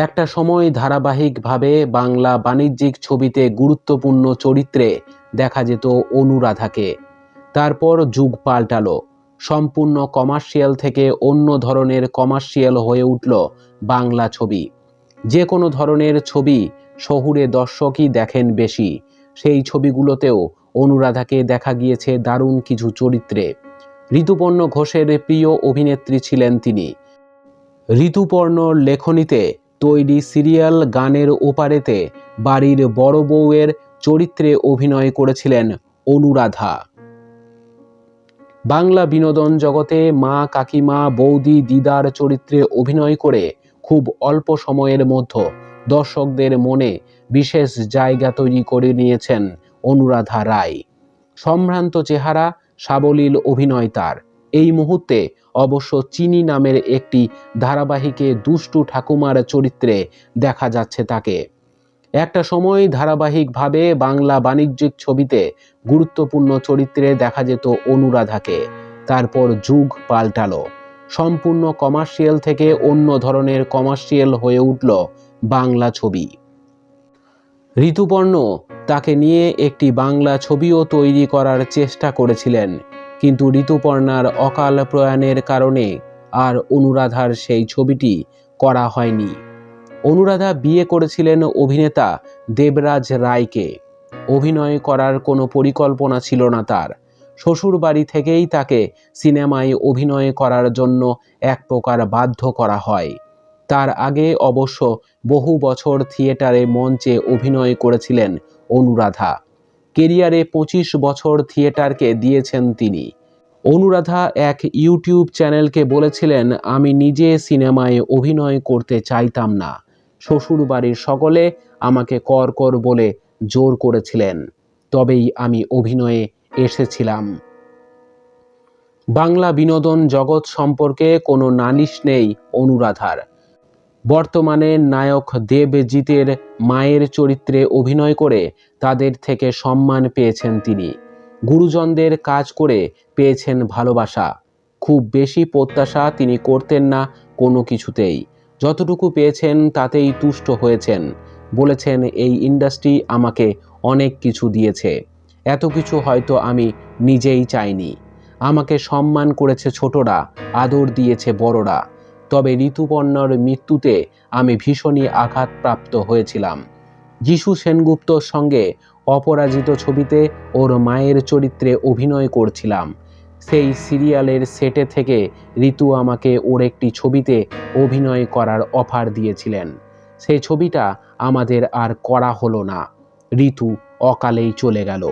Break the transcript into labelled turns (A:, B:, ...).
A: একটা সময় ধারাবাহিকভাবে বাংলা বাণিজ্যিক ছবিতে গুরুত্বপূর্ণ চরিত্রে দেখা যেত অনুরাধাকে। তারপর যুগ পাল্টালো। সম্পূর্ণ কমার্শিয়াল থেকে অন্য ধরনের কমার্শিয়াল হয়ে উঠল বাংলা ছবি। যে কোনো ধরনের ছবি শহুরে দর্শকই দেখেন বেশি। সেই ছবিগুলোতেও অনুরাধাকে দেখা গিয়েছে দারুণ কিছু চরিত্রে। ঋতুপর্ণ ঘোষের প্রিয় অভিনেত্রী ছিলেন তিনি। ঋতুপর্ণর লেখনীতে তৈরি সিরিয়াল গানের ওপারেতে বাড়ির বড় বউয়ের চরিত্রে অভিনয় করেছিলেন অনুরাধা। বাংলা বিনোদন জগতে মা, কাকিমা, বৌদি, দিদার চরিত্রে অভিনয় করে খুব অল্প সময়ের মধ্যে দর্শকদের মনে বিশেষ জায়গা তৈরি করে নিয়েছেন অনুরাধা রায়। সম্ভ্রান্ত চেহারা, সাবলীল অভিনয় তার। এই মুহূর্তে অবশ্য চিনি নামের একটি ধারাবাহিকে দুষ্টু ঠাকুমার চরিত্রে দেখা যাচ্ছে তাকে। একটা সময় ধারাবাহিকভাবে বাংলা বাণিজ্যিক ছবিতে গুরুত্বপূর্ণ চরিত্রে দেখা যেত অনুরাধাকে। তারপর যুগ পাল্টালো। সম্পূর্ণ কমার্শিয়াল থেকে অন্য ধরনের কমার্শিয়াল হয়ে উঠল বাংলা ছবি। ঋতুপর্ণ তাকে নিয়ে একটি বাংলা ছবিও তৈরি করার চেষ্টা করেছিলেন। কিন্তু ঋতুপর্ণার অকাল প্রয়াণের কারণে আর অনুরাধার সেই ছবিটি করা হয়নি। অনুরাধা বিয়ে করেছিলেন অভিনেতা দেবরাজ রায়কে। অভিনয় করার কোনো পরিকল্পনা ছিল না তার। শ্বশুর বাড়ি থেকেই তাকে সিনেমায় অভিনয় করার জন্য এক প্রকার বাধ্য করা হয়। তার আগে অবশ্য বহু বছর থিয়েটারে মঞ্চে অভিনয় করেছিলেন অনুরাধা। কেরিয়ারে পঁচিশ বছর থিয়েটারকে দিয়েছেন তিনি। অনুরাধা এক ইউটিউব চ্যানেলকে বলেছিলেন, আমি নিজে সিনেমায় অভিনয় করতে চাইতাম না। শ্বশুর বাড়ির সকলে আমাকে কর কর বলে জোর করেছিলেন। তবেই আমি অভিনয়ে এসেছিলাম। বাংলা বিনোদন জগৎ সম্পর্কে কোনো নালিশ নেই অনুরাধার। বর্তমানে নায়ক দেবজিতের মায়ের চরিত্রে অভিনয় করে তাদের থেকে সম্মান পেয়েছেন তিনি। গুরুজনদের কাজ করে পেয়েছেন ভালোবাসা। খুব বেশি প্রত্যাশা তিনি করতেন না কোনো কিছুতেই। যতটুকু পেয়েছেন তাতেই তুষ্ট হয়েছেন, বলেছেন এই ইন্ডাস্ট্রি আমাকে অনেক কিছু দিয়েছে। এত কিছু হয়তো আমি নিজেই চাইনি। আমাকে সম্মান করেছে ছোটরা, আদর দিয়েছে বড়রা। তবে ঋতুপর্ণর মৃত্যুতে আমি ভীষণই আঘাতপ্রাপ্ত হয়েছিলাম। যিশু সেনগুপ্তর সঙ্গে অপরাজিত ছবিতে ওর মায়ের চরিত্রে অভিনয় করছিলাম। সেই সিরিয়ালের সেটে থেকে ঋতু আমাকে ওর একটি ছবিতে অভিনয় করার অফার দিয়েছিলেন। সেই ছবিটা আমাদের আর করা হলো না। ঋতু অকালেই চলে গেল।